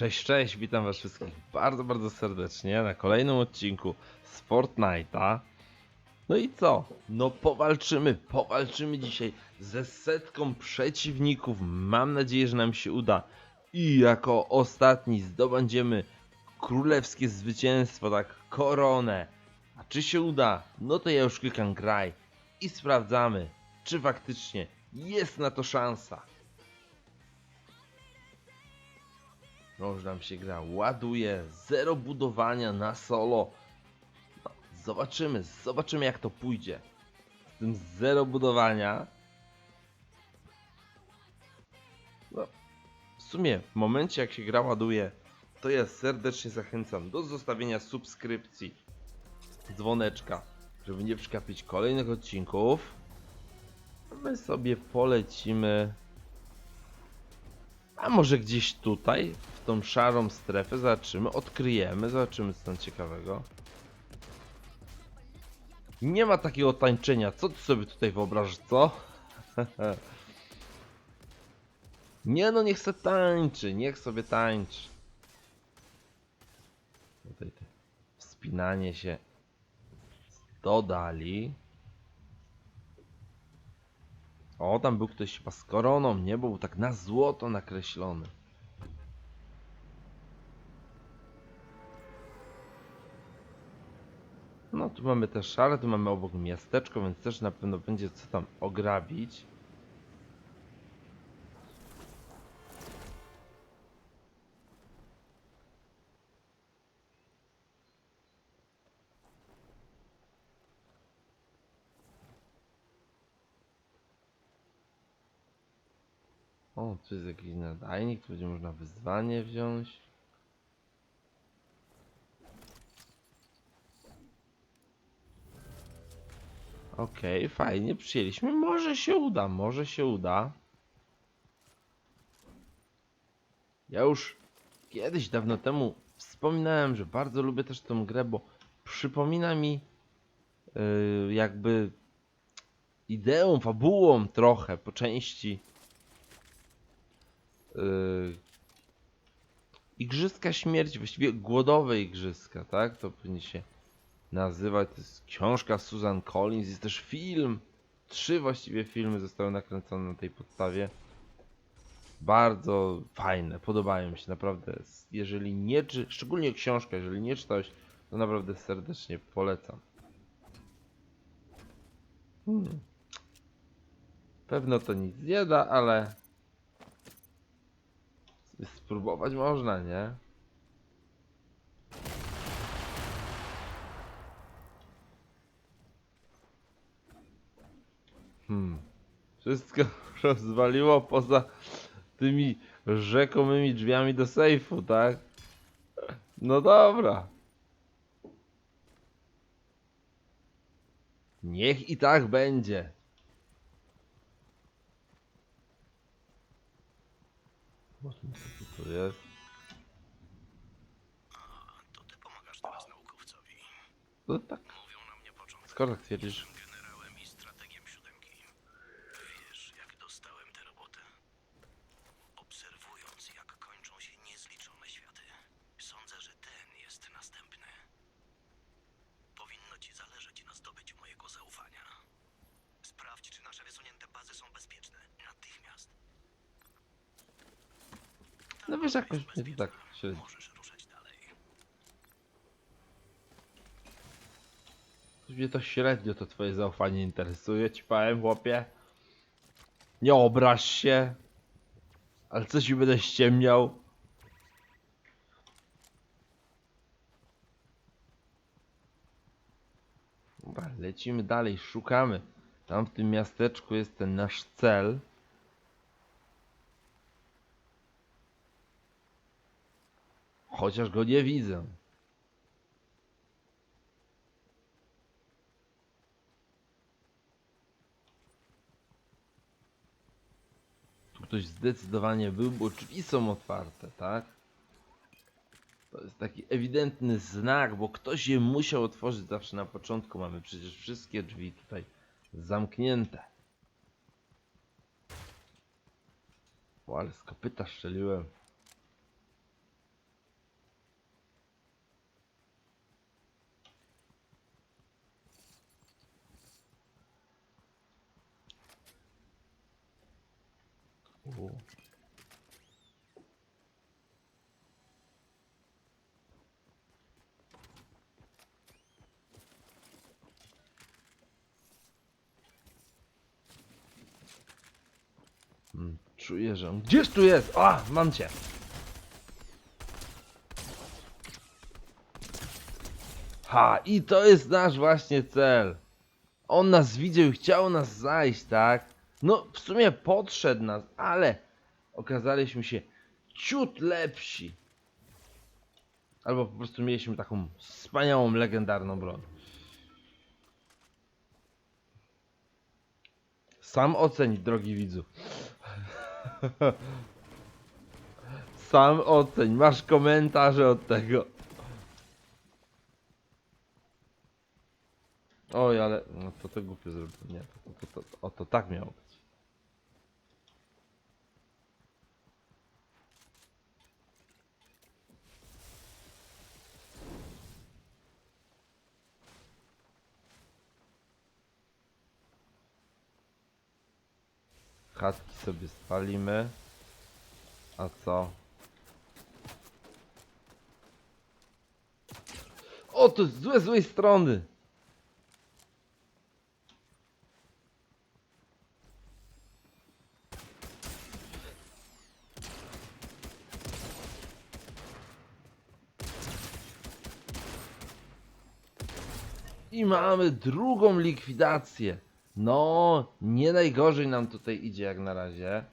Cześć, cześć, witam was wszystkich bardzo, bardzo serdecznie na kolejnym odcinku z Fortnite'a. No i co? No powalczymy, powalczymy dzisiaj ze setką przeciwników. Mam nadzieję, że nam się uda. I jako ostatni zdobędziemy królewskie zwycięstwo, tak, koronę. A czy się uda? No to ja już klikam graj i sprawdzamy, czy faktycznie jest na to szansa. No już nam się gra ładuje, zero budowania na solo. No, zobaczymy, zobaczymy jak to pójdzie. Z tym zero budowania. No, w sumie w momencie jak się gra ładuje, to ja serdecznie zachęcam do zostawienia subskrypcji, dzwoneczka, żeby nie przegapić kolejnych odcinków. My sobie polecimy a może gdzieś tutaj, w tą szarą strefę, zobaczymy, odkryjemy, zobaczymy co tam ciekawego. Nie ma takiego tańczenia, co ty sobie tutaj wyobrażasz, co? Nie no, niech se tańczy, niech sobie tańczy. Tutaj wspinanie się dodali. O, tam był ktoś chyba z koroną, nie? Bo był tak na złoto nakreślony. No, tu mamy też szare, tu mamy obok miasteczko, więc też na pewno będzie co tam ograbić. O, tu jest jakiś nadajnik, tu będzie można wyzwanie wziąć. Okej, fajnie, przyjęliśmy. Może się uda, może się uda. Ja już kiedyś, dawno temu wspominałem, że bardzo lubię też tę grę, bo przypomina mi yy, jakby ideą, fabułą trochę po części Igrzyska Śmierci, właściwie głodowe igrzyska, tak? To powinien się nazywać. To jest książka Susan Collins, jest też film. Trzy właściwie filmy zostały nakręcone na tej podstawie. Bardzo fajne, podobają mi się naprawdę. Jeżeli nie czy, szczególnie książka, jeżeli nie czytałeś, to naprawdę serdecznie polecam. Hmm. Pewno to nic nie da, ale Spróbować można, nie? Hmm. Wszystko rozwaliło poza tymi rzekomymi drzwiami do sejfu, tak? No dobra. Niech i tak będzie. Zobaczmy co tu jest. To ty pomagasz teraz naukowcowi. No tak. Mówią na mnie początek. Skoro tak twierdzisz. Jakoś mnie to tak średnio. Możesz ruszać dalej. Mnie to średnio to twoje zaufanie interesuje, ci powiem, chłopie. Nie obraź się. Ale coś mi będę ściemniał. Dobra, lecimy dalej, szukamy. Tam w tym miasteczku jest ten nasz cel. Chociaż go nie widzę. Tu ktoś zdecydowanie był, bo drzwi są otwarte, tak? To jest taki ewidentny znak, bo ktoś je musiał otworzyć zawsze na początku. Mamy przecież wszystkie drzwi tutaj zamknięte. O, ale z kopyta strzeliłem. On gdzieś tu jest. A, mam cię. Ha, i to jest nasz właśnie cel. On nas widział i chciał nas zajść, tak? No, w sumie podszedł nas, ale okazaliśmy się ciut lepsi. Albo po prostu mieliśmy taką wspaniałą, legendarną broń. Sam oceń, drogi widzu. Sam oceń, masz komentarze od tego. Oj, ale no to to głupio zrobiłem. Nie, to, to, to, o to tak miało być. Chatki sobie spalimy. A co? O, to z złe, złej strony! I mamy drugą likwidację. No, nie najgorzej nam tutaj idzie jak na razie.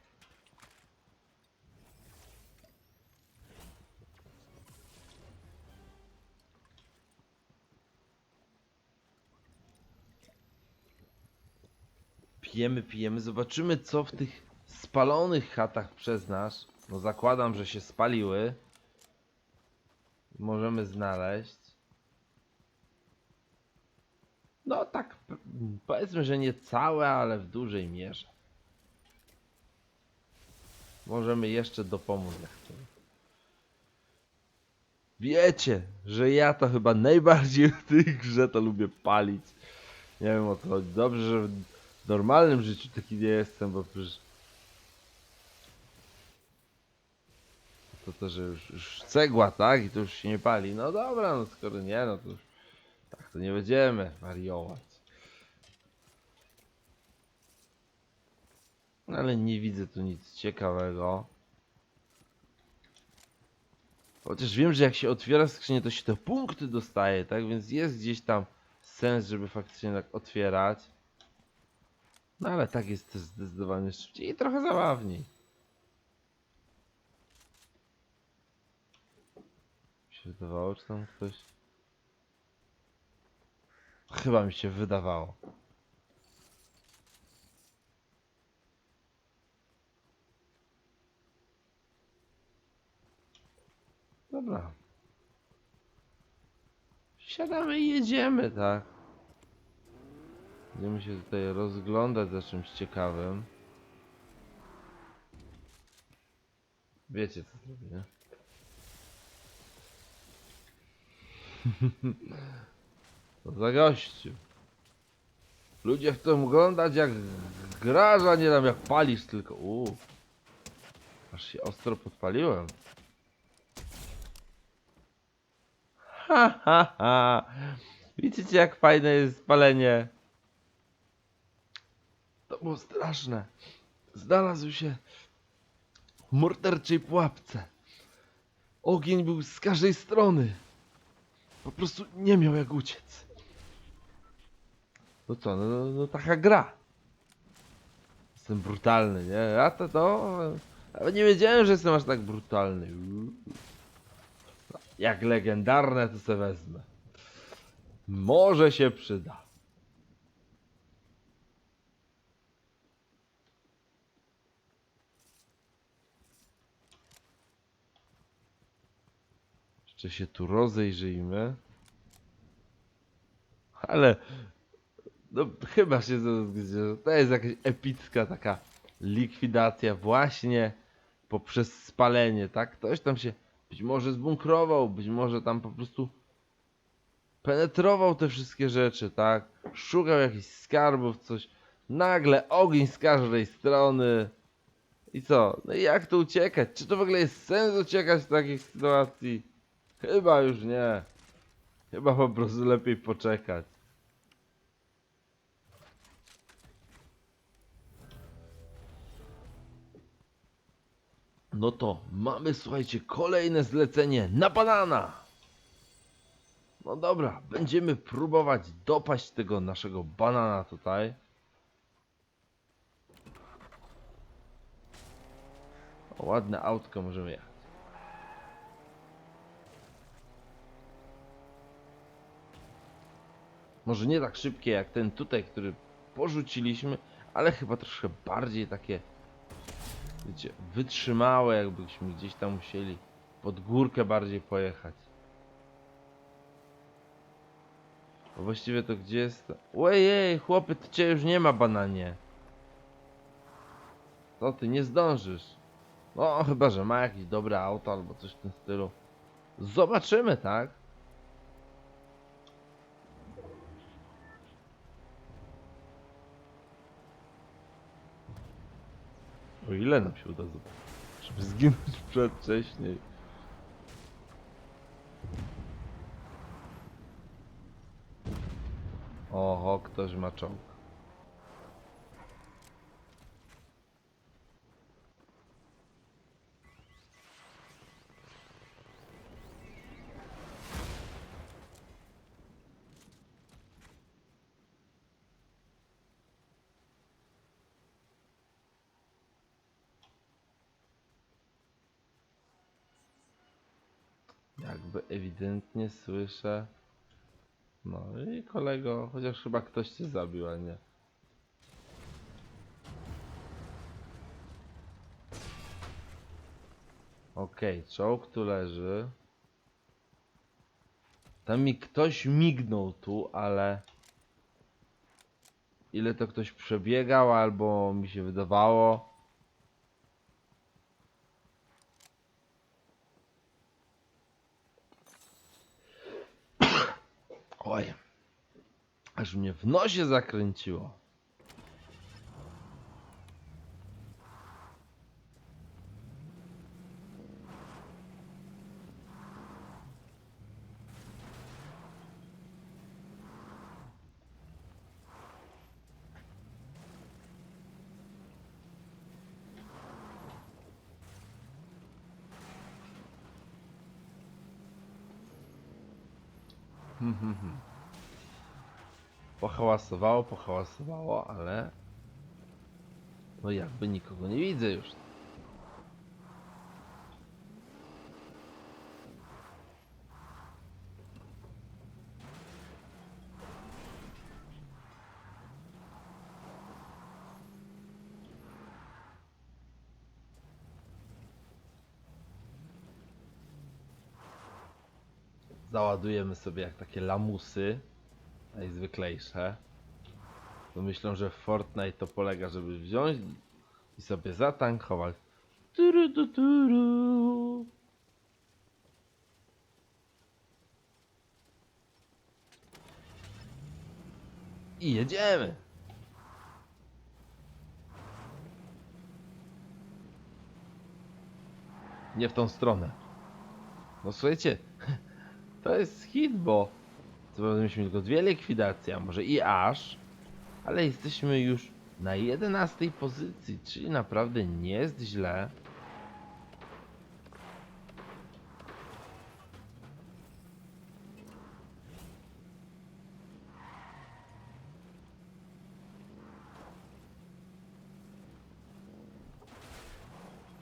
Pijemy, pijemy. Zobaczymy co w tych spalonych chatach przez nas. No zakładam, że się spaliły. Możemy znaleźć. No tak, powiedzmy, że nie całe, ale w dużej mierze. Możemy jeszcze dopomóc jak chcemy. Wiecie, że ja to chyba najbardziej w tej grze to lubię palić. Nie wiem o co chodzi. Dobrze, że w normalnym życiu taki nie jestem, bo przecież... To to, że już, już cegła, tak? I to już się nie pali. No dobra, no skoro nie, no to już... Tak to nie będziemy wariować. No Ale nie widzę tu nic ciekawego. Chociaż wiem, że jak się otwiera skrzynię, to się te punkty dostaje, tak? Więc jest gdzieś tam sens, żeby faktycznie tak otwierać. No ale tak jest też zdecydowanie szybciej i trochę zabawniej. Mi się wydawało, czy tam ktoś... Chyba mi się wydawało. Dobra. Siadamy i jedziemy, tak? Będziemy się tutaj rozglądać za czymś ciekawym. Wiecie co zrobię? Co za gościu. Ludzie chcą oglądać jak grasz, a nie tam jak palisz tylko. Uuu. Aż się ostro podpaliłem. Widzicie jak fajne jest spalenie? To było straszne. Znalazł się w morderczej pułapce. Ogień był z każdej strony. Po prostu nie miał jak uciec. No co, no, no, no taka gra. Jestem brutalny, nie? Ja to, to... Ale nie wiedziałem, że jestem aż tak brutalny. Jak legendarne to se wezmę. Może się przyda. Jeszcze się tu rozejrzyjmy. Ale no chyba się zgodzę, że to jest jakaś epicka taka likwidacja właśnie poprzez spalenie, tak? Ktoś tam się być może zbunkrował, być może tam po prostu penetrował te wszystkie rzeczy, tak? Szukał jakichś skarbów, coś. Nagle ogień z każdej strony. I co? No i jak tu uciekać? Czy to w ogóle jest sens uciekać w takich sytuacji? Chyba już nie. Chyba po prostu lepiej poczekać. No to mamy, słuchajcie, kolejne zlecenie na banana. No dobra, będziemy próbować dopaść tego naszego banana tutaj. O, ładne autko możemy jechać. Może nie tak szybkie jak ten tutaj, który porzuciliśmy, ale chyba troszkę bardziej takie, wiecie, wytrzymałe, jakbyśmy gdzieś tam musieli pod górkę bardziej pojechać. Bo właściwie to gdzie jest? Ojej, chłopy, to cię już nie ma bananie. To ty nie zdążysz. No, chyba, że ma jakieś dobre auto albo coś w tym stylu. Zobaczymy, tak? Ile nam się uda zobaczyć, żeby zginąć przedwcześniej. Oho, ktoś ma czołg. Jakby ewidentnie słyszę. No i kolego, chociaż chyba ktoś cię zabił, a nie. Okej, czołg tu leży. Tam mi ktoś mignął tu, ale... Ile to ktoś przebiegał, albo mi się wydawało. Oj, aż mnie w nosie zakręciło. Hmm, hmm, hmm. Pohałasowało, pohałasowało, ale... No jakby nikogo nie widzę już. Załadujemy sobie jak takie lamusy najzwyklejsze. To myślą, że Fortnite to polega, żeby wziąć i sobie zatankować. Turu, tu, turu. I jedziemy. Nie w tą stronę. No słuchajcie, to jest hit, bo co tylko dwie likwidacje, a może i aż, ale jesteśmy już na 11 pozycji, czyli naprawdę nie jest źle.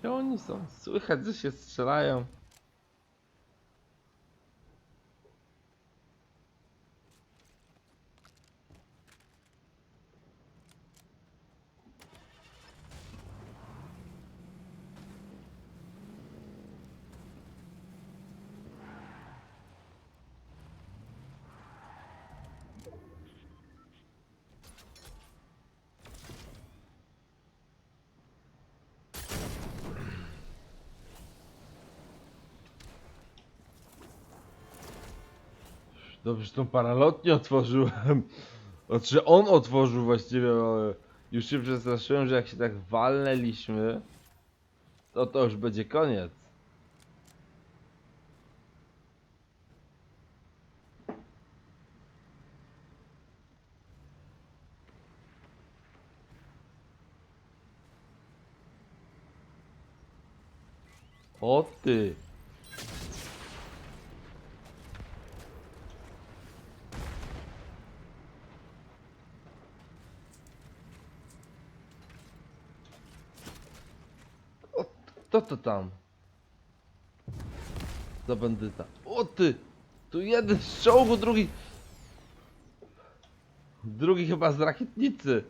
Oni są? Słychać, że się strzelają. Dobrze, że tą paralotnię otworzyłem. Znaczy on otworzył właściwie, ale już się przestraszyłem, że jak się tak walnęliśmy, to to już będzie koniec. O ty. O, kto to tam? Za bandyta. O ty! Tu jeden z czołgu, drugi... Drugi chyba z rakietnicy.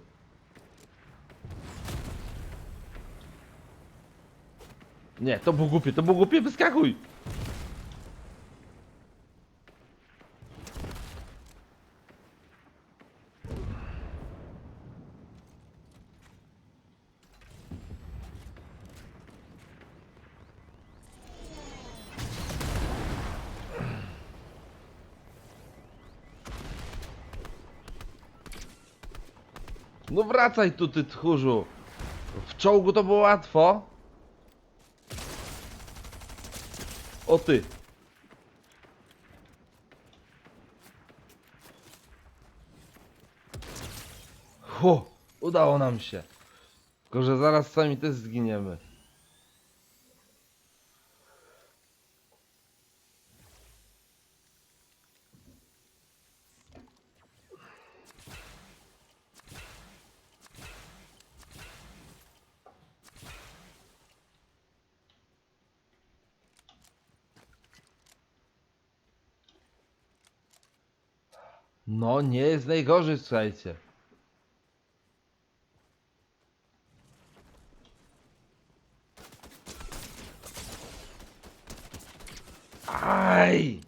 Nie, to było głupie, to było głupie, wyskakuj! No wracaj tu, ty tchórzu! W czołgu to było łatwo. O ty! Hu, udało nam się. Tylko, że zaraz sami też zginiemy. No, nie jest najgorzej, słuchajcie. Aj!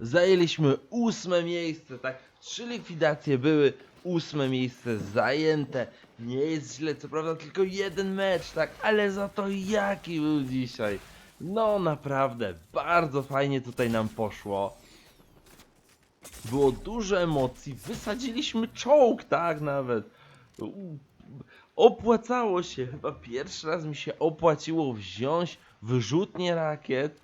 Zajęliśmy ósme miejsce, tak? Trzy likwidacje były, ósme miejsce zajęte. Nie jest źle, co prawda tylko jeden mecz, tak? Ale za to jaki był dzisiaj. No naprawdę, bardzo fajnie tutaj nam poszło. Było dużo emocji, wysadziliśmy czołg, tak nawet. Opłacało się, chyba pierwszy raz mi się opłaciło wziąć wyrzutnię rakiet.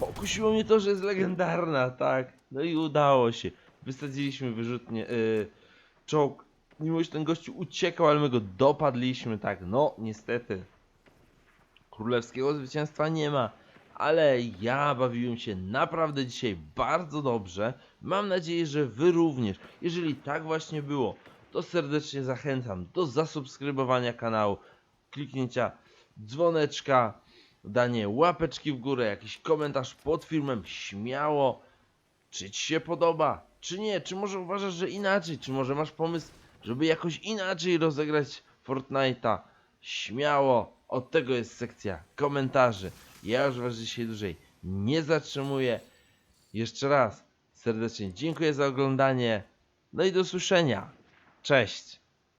Pokusiło mnie to, że jest legendarna, tak. No i udało się. Wysadziliśmy wyrzutnię, yy, czołg. Mimo, że ten gościu uciekał, ale my go dopadliśmy, tak. No, niestety. Królewskiego zwycięstwa nie ma. Ale ja bawiłem się naprawdę dzisiaj bardzo dobrze. Mam nadzieję, że Wy również. Jeżeli tak właśnie było, to serdecznie zachęcam do zasubskrybowania kanału, kliknięcia dzwoneczka, danie łapeczki w górę, jakiś komentarz pod filmem, śmiało. Czy Ci się podoba, czy nie? Czy może uważasz, że inaczej? Czy może masz pomysł, żeby jakoś inaczej rozegrać Fortnite'a? Śmiało, od tego jest sekcja komentarzy. Ja już Was dzisiaj dłużej nie zatrzymuję. Jeszcze raz serdecznie dziękuję za oglądanie. No i do usłyszenia. Cześć.